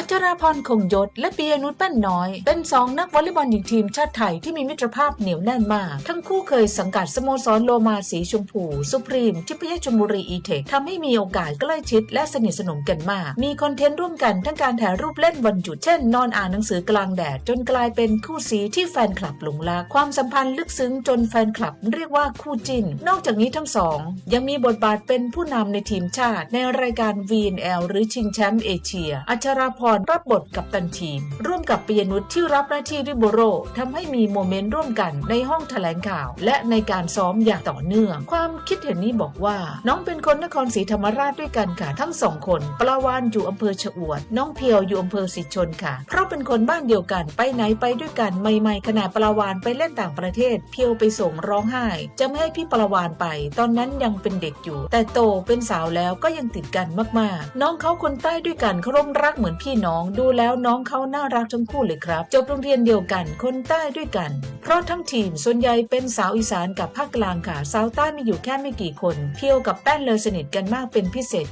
อัชราพรคงยศ และปียนุชแป้นน้อย เป็นสองนักวอลเลย์บอลหญิงทีมชาติไทยที่มีมิตรภาพเหนียวแน่นมาก ทั้งคู่เคยสังกัดสโมสรโลมาสีชมพู สุพรีมทิพยชลบุรีอีเทคทำให้มีโอกาสใกล้ชิดและสนิทสนมกันมาก มีคอนเทนต์ร่วมกันทั้งการถ่ายรูปเล่นวันหยุด เช่น นอนอ่านหนังสือกลางแดด จนกลายเป็นคู่สีที่แฟนคลับหลงรัก ความสัมพันธ์ลึกซึ้งจนแฟนคลับเรียกว่าคู่จิ้น นอกจากนี้ทั้งสอง ยังมีบทบาทเป็นผู้นำในทีมชาติ ในรายการ VNL หรือชิงแชมป์เอเชีย อัชราพรรับบทกับตันทีม ร่วมกับปียนุชที่รับหน้าที่ริโบโรทำให้มีโมเมนต์ร่วมกันในห้องแถลงข่าว และในการซ้อมอย่างต่อเนื่อง ความคิดเห็นนี้บอกว่า น้องเป็นคนนครศรีธรรมราชด้วยกันค่ะทั้งสองคนปลาวานอยู่อำเภอชะอวด น้องเพียวอยู่อำเภอสิชนค่ะ เพราะเป็นคนบ้านเดียวกันไปไหนไปด้วยกันใหม่ๆขณะปลาวานไปเล่นต่างประเทศ เพียวไปส่งร้องไห้ จะไม่ให้พี่ปลาวานไป ตอนนั้นยังเป็นเด็กอยู่ แต่โตเป็นสาวแล้วก็ยังติดกันมากๆ น้องเขาคนใต้ด้วยกันเขาร่มรักเหมือนพี่น้องดูแล้วน้องเขาน่ารักทั้งคู่เลยครับ จบโรงเรียนเดียวกัน คนใต้ด้วยกัน เพราะทั้งทีมส่วนใหญ่เป็นสาวอีสานกับภาคกลางค่ะสาวใต้มีอยู่แค่ไม่กี่คน เพียวกับแป้นเลยสนิทกันมากเป็นพิเศษ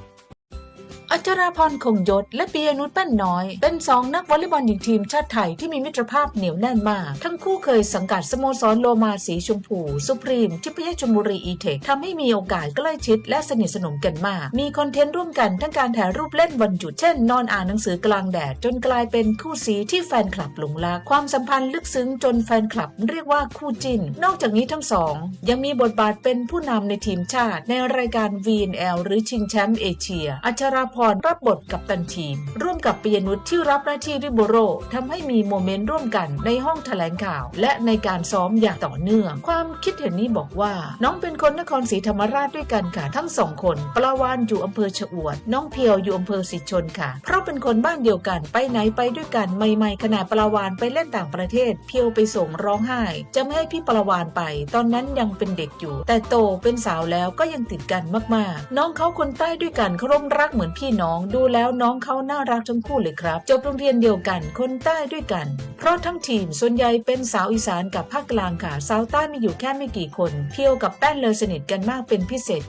อัชราพรคงยศ และปียนุชแป้นน้อย เป็นสองนักวอลเลย์บอลหญิงทีมชาติไทยที่มีมิตรภาพเหนียวแน่นมาก ทั้งคู่เคยสังกัดสโมสรโลมาสีชมพู สุพรีมทิพยชลบุรีอีเทคทำให้มีโอกาสใกล้ชิด และสนิทสนมกันมาก มีคอนเทนต์ร่วมกันทั้งการถ่ายรูปเล่นวันหยุดเช่น นอนอ่านหนังสือกลางแดดจนกลายเป็นคู่สีที่แฟนคลับหลงรักความสัมพันธ์ลึกซึ้งจนแฟนคลับเรียกว่าคู่จิ้น นอกจากนี้ทั้งสอง ยังมีบทบาทเป็นผู้นำในทีมชาติ ในรายการ VNL หรือชิงแชมป์เอเชีย อัชราพรรับบทกับตันทีม ร่วมกับปียนุชที่รับหน้าที่ริโบโรทำให้มีโมเมนต์ร่วมกันในห้องแถลงข่าว และในการซ้อมอย่างต่อเนื่อง ความคิดเห็นนี้บอกว่า น้องเป็นคนนครศรีธรรมราชด้วยกันค่ะทั้งสองคนปลาวานอยู่อำเภอชะอวด น้องเพียวอยู่อำเภอสิชนค่ะ เพราะเป็นคนบ้านเดียวกันไปไหนไปด้วยกันใหม่ๆขณะปลาวานไปเล่นต่างประเทศ เพียวไปส่งร้องไห้ จะไม่ให้พี่ปลาวานไป ตอนนั้นยังเป็นเด็กอยู่ แต่โตเป็นสาวแล้วก็ยังติดกันมากๆ น้องเขาคนใต้ด้วยกันเขาร่มรักเหมือนพี่พี่น้อง ดูแล้วน้องเขาน่ารักทั้งคู่เลยครับ จบโรงเรียนเดียวกัน คนใต้ด้วยกัน เพราะทั้งทีมส่วนใหญ่เป็นสาวอีสานกับภาคกลางค่ะ สาวใต้มีอยู่แค่ไม่กี่คน เพียวกับแป้นเลยสนิทกันมากเป็นพิเศษ